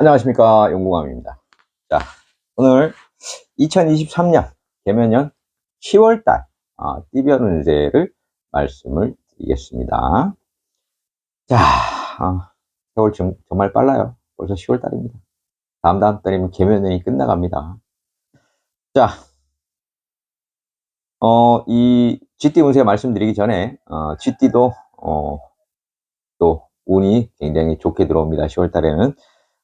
안녕하십니까. 용궁함입니다. 자 오늘 2023년 개면년 10월달 아, 띠별 운세를 말씀을 드리겠습니다. 자 아, 세월 정, 정말 빨라요. 벌써 10월달입니다. 다음 다음 달이면 개면년이 끝나갑니다. 자 어, 이 GT 운세 말씀드리기 전에 어, GT도 어, 또 운이 굉장히 좋게 들어옵니다 10월달에는.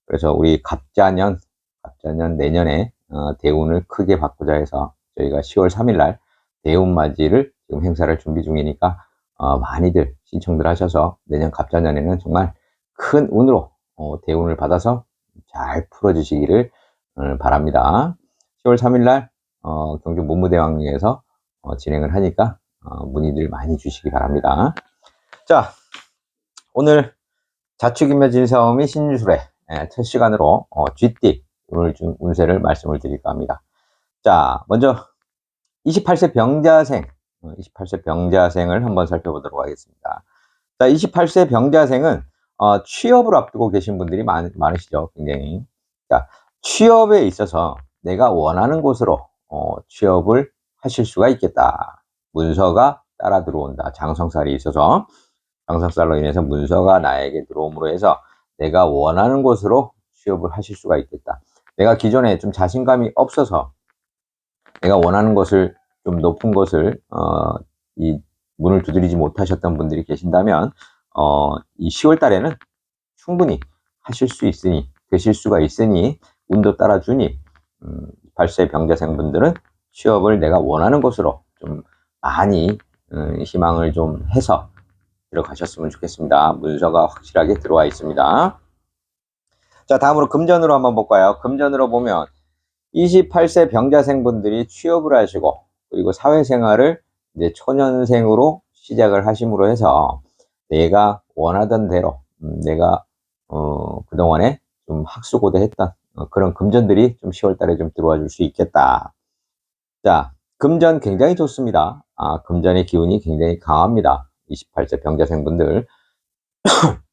그래서 우리 갑자년, 갑자년 내년에 어, 대운을 크게 바꾸자 해서 저희가 10월 3일 날 대운 맞이를 지금 행사를 준비 중이니까 어, 많이들 신청들 하셔서 내년 갑자년에는 정말 큰 운으로 어, 대운을 받아서 잘 풀어주시기를 어, 바랍니다. 10월 3일 날 어, 경주 문무대왕릉에서 어, 진행을 하니까 어, 문의들 많이 주시기 바랍니다. 자, 오늘 자축인묘 진사오미 신유술의 예, 첫 시간으로 어, GT 오늘 좀 운세를 말씀을 드릴까 합니다. 자, 먼저 28세 병자생, 28세 병자생을 한번 살펴보도록 하겠습니다. 자, 28세 병자생은 어, 취업을 앞두고 계신 분들이 많, 많으시죠, 굉장히. 자, 취업에 있어서 내가 원하는 곳으로 어, 취업을 하실 수가 있겠다. 문서가 따라 들어온다. 장성살이 있어서 장성살로 인해서 문서가 나에게 들어옴으로 해서 내가 원하는 곳으로 취업을 하실 수가 있겠다. 내가 기존에 좀 자신감이 없어서 내가 원하는 것을 좀 높은 것을 어, 이 문을 두드리지 못하셨던 분들이 계신다면 어, 이 10월 달에는 충분히 하실 수 있으니 되실 수가 있으니 운도 따라주니 음, 발세 병자생 분들은 취업을 내가 원하는 곳으로 좀 많이 음, 희망을 좀 해서 들어가셨으면 좋겠습니다. 문서가 확실하게 들어와 있습니다. 자, 다음으로 금전으로 한번 볼까요? 금전으로 보면 28세 병자생분들이 취업을 하시고 그리고 사회생활을 이제 초년생으로 시작을 하심으로 해서 내가 원하던 대로 음, 내가 어, 그동안에 좀 학수고대 했던 어, 그런 금전들이 좀 10월 달에 좀 들어와 줄 수 있겠다. 자, 금전 굉장히 좋습니다. 아, 금전의 기운이 굉장히 강합니다. 28세 병자생분들.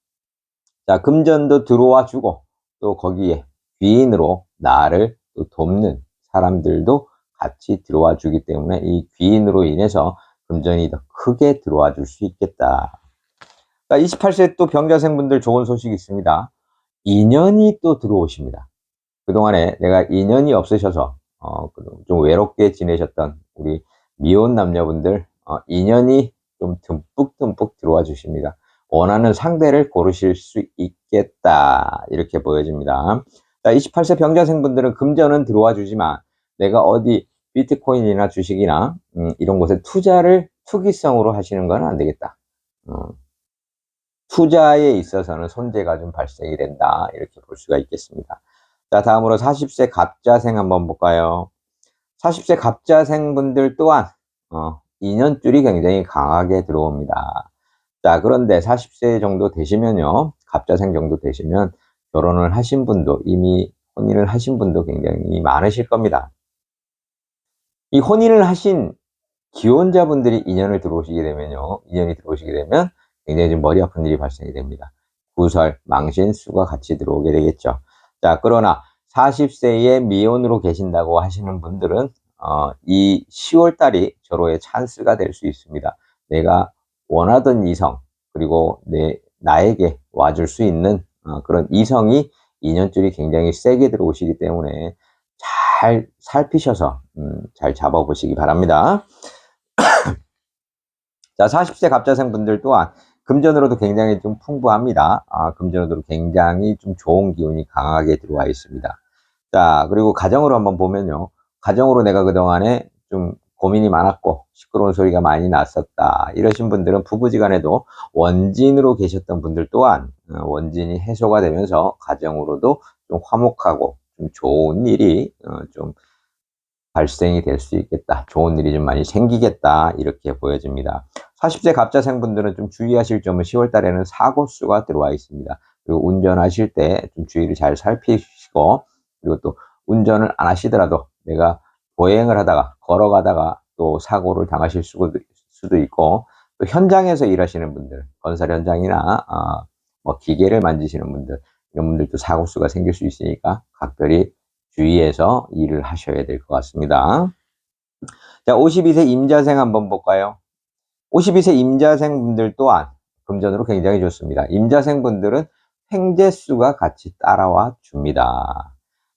자, 금전도 들어와 주고, 또 거기에 귀인으로 나를 또 돕는 사람들도 같이 들어와 주기 때문에 이 귀인으로 인해서 금전이 더 크게 들어와 줄 수 있겠다. 자, 28세 또 병자생분들 좋은 소식이 있습니다. 인연이 또 들어오십니다. 그동안에 내가 인연이 없으셔서 어, 좀 외롭게 지내셨던 우리 미혼 남녀분들 어, 인연이 좀 듬뿍듬뿍 들어와 주십니다. 원하는 상대를 고르실 수 있겠다. 이렇게 보여집니다. 자, 28세 병자생분들은 금전은 들어와 주지만 내가 어디 비트코인이나 주식이나 음, 이런 곳에 투자를 투기성으로 하시는 건 안 되겠다. 어, 투자에 있어서는 손재가 좀 발생이 된다. 이렇게 볼 수가 있겠습니다. 자, 다음으로 40세 갑자생 한번 볼까요? 40세 갑자생 분들 또한 어, 인연줄이 굉장히 강하게 들어옵니다. 자, 그런데 40세 정도 되시면요. 갑자생 정도 되시면 결혼을 하신 분도 이미 혼인을 하신 분도 굉장히 많으실 겁니다. 이 혼인을 하신 기혼자분들이 인연을 들어오시게 되면요. 인연이 들어오시게 되면 굉장히 좀 머리 아픈 일이 발생이 됩니다. 구설, 망신, 수가 같이 들어오게 되겠죠. 자, 그러나 40세에 미혼으로 계신다고 하시는 분들은 어, 이 10월 달이 저로의 찬스가 될 수 있습니다. 내가 원하던 이성 그리고 내 나에게 와줄 수 있는 어, 그런 이성이 인연줄이 굉장히 세게 들어오시기 때문에 잘 살피셔서 음, 잘 잡아보시기 바랍니다. 자, 40세 갑자생 분들 또한 금전으로도 굉장히 좀 풍부합니다. 아, 금전으로도 굉장히 좀 좋은 기운이 강하게 들어와 있습니다. 자, 그리고 가정으로 한번 보면요. 가정으로 내가 그동안에 좀 고민이 많았고 시끄러운 소리가 많이 났었다. 이러신 분들은 부부지간에도 원진으로 계셨던 분들 또한 어, 원진이 해소가 되면서 가정으로도 좀 화목하고 좀 좋은 일이 어, 좀 발생이 될 수 있겠다. 좋은 일이 좀 많이 생기겠다. 이렇게 보여집니다. 40세 갑자생분들은 좀 주의하실 점은 10월 달에는 사고수가 들어와 있습니다. 그리고 운전하실 때 좀 주의를 잘 살피시고 그리고 또 운전을 안 하시더라도 내가 보행을 하다가 걸어가다가 또 사고를 당하실 수도 있고 또 현장에서 일하시는 분들 건설 현장이나 어, 뭐 기계를 만지시는 분들 이런 분들도 사고 수가 생길 수 있으니까 각별히 주의해서 일을 하셔야 될 것 같습니다. 자, 52세 임자생 한번 볼까요? 52세 임자생 분들 또한 금전으로 굉장히 좋습니다. 임자생 분들은 횡재수가 같이 따라와 줍니다.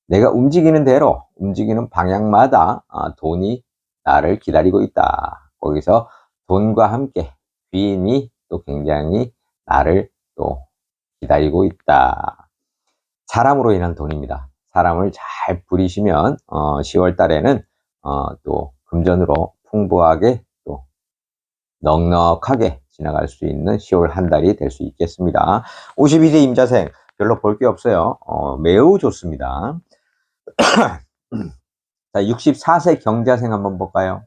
내가 움직이는 대로 움직이는 방향마다 아, 돈이 나를 기다리고 있다. 거기서 돈과 함께 귀인이 또 굉장히 나를 또 기다리고 있다. 사람으로 인한 돈입니다. 사람을 잘 부리시면 어, 10월 달에는 어, 또 금전으로 풍부하게 또 넉넉하게 지나갈 수 있는 10월 한 달이 될 수 있겠습니다. 52세 임자생 별로 볼 게 없어요. 어, 매우 좋습니다. 자, 64세 경자생 한번 볼까요?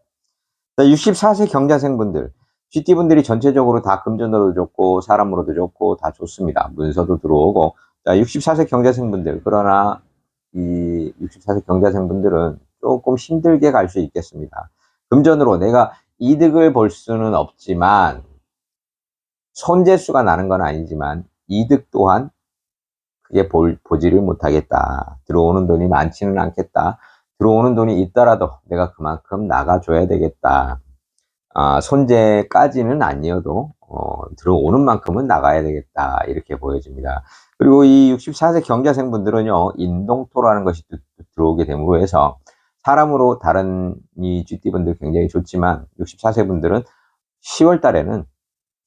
자, 64세 경자생 분들 GT분들이 전체적으로 다 금전으로도 좋고 사람으로도 좋고 다 좋습니다. 문서도 들어오고 자, 64세 경자생분들 그러나 이 64세 경자생분들은 조금 힘들게 갈 수 있겠습니다. 금전으로 내가 이득을 볼 수는 없지만 손재수가 나는 건 아니지만 이득 또한 크게 볼, 보지를 못하겠다. 들어오는 돈이 많지는 않겠다. 들어오는 돈이 있더라도 내가 그만큼 나가줘야 되겠다. 아, 손재까지는 아니어도 어, 들어오는 만큼은 나가야 되겠다. 이렇게 보여집니다. 그리고 이 64세 경자생분들은요, 인동토라는 것이 들어오게 됨으로 해서 사람으로 다른 이 GT분들 굉장히 좋지만 64세 분들은 10월 달에는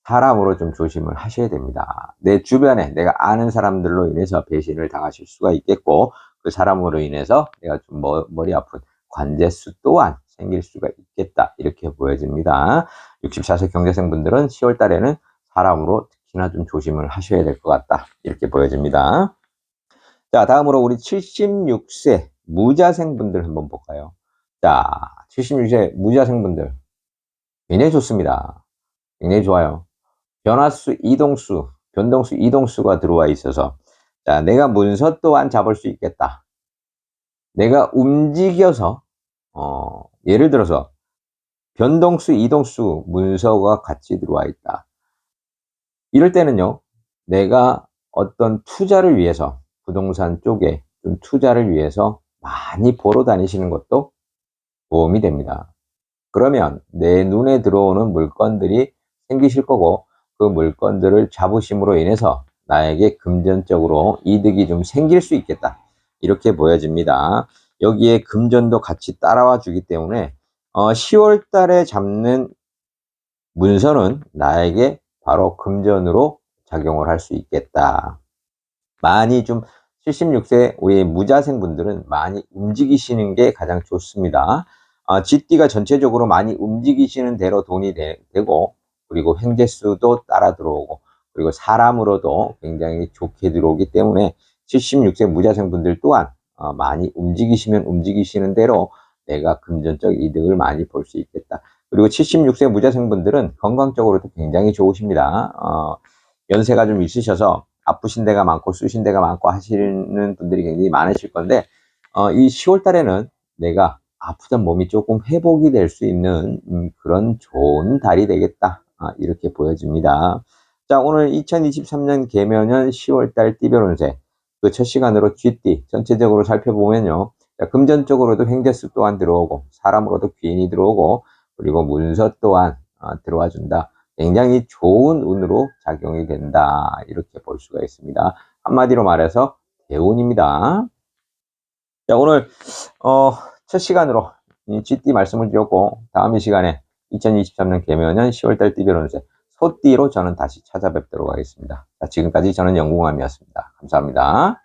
사람으로 좀 조심을 하셔야 됩니다. 내 주변에 내가 아는 사람들로 인해서 배신을 당하실 수가 있겠고 그 사람으로 인해서 내가 좀 머리 아픈 관제수 또한 생길 수가 있겠다. 이렇게 보여집니다. 64세 경제생 분들은 10월 달에는 사람으로 특히나 좀 조심을 하셔야 될 것 같다. 이렇게 보여집니다. 자, 다음으로 우리 76세 무자생 분들 한번 볼까요? 자, 76세 무자생 분들. 굉장히 좋습니다. 굉장히 좋아요. 변화수, 이동수, 변동수, 이동수가 들어와 있어서 자, 내가 문서 또한 잡을 수 있겠다. 내가 움직여서 어, 예를 들어서 변동수, 이동수 문서가 같이 들어와 있다. 이럴 때는요, 내가 어떤 투자를 위해서 부동산 쪽에 좀 투자를 위해서 많이 보러 다니시는 것도 도움이 됩니다. 그러면 내 눈에 들어오는 물건들이 생기실 거고 그 물건들을 잡으심으로 인해서 나에게 금전적으로 이득이 좀 생길 수 있겠다. 이렇게 보여집니다. 여기에 금전도 같이 따라와 주기 때문에 어, 10월 달에 잡는 문서는 나에게 바로 금전으로 작용을 할 수 있겠다. 많이 좀 76세 우리 무자생 분들은 많이 움직이시는 게 가장 좋습니다. 어, GD가 전체적으로 많이 움직이시는 대로 돈이 되, 고 그리고 횡재수도 따라 들어오고 그리고 사람으로도 굉장히 좋게 들어오기 때문에 76세 무자생 분들 또한 어, 많이 움직이시면 움직이시는 대로 내가 금전적 이득을 많이 볼 수 있겠다. 그리고 76세 무자생 분들은 건강적으로도 굉장히 좋으십니다. 어, 연세가 좀 있으셔서 아프신 데가 많고 쓰신 데가 많고 하시는 분들이 굉장히 많으실 건데 어, 이 10월 달에는 내가 아프던 몸이 조금 회복이 될 수 있는 음, 그런 좋은 달이 되겠다. 아, 이렇게 보여집니다. 자, 오늘 2023년 개면년 10월달 띠별 운세 그 첫 시간으로 GT 전체적으로 살펴보면요. 자, 금전적으로도 횡재수 또한 들어오고 사람으로도 귀인이 들어오고 그리고 문서 또한 어, 들어와 준다. 굉장히 좋은 운으로 작용이 된다. 이렇게 볼 수가 있습니다. 한마디로 말해서 대운입니다. 자, 오늘 어, 첫 시간으로 이 GT 말씀을 드렸고 다음 이 시간에 2023년 개면년 10월달 띠별운세 소띠로 저는 다시 찾아뵙도록 하겠습니다. 자, 지금까지 저는 영궁함이었습니다. 감사합니다.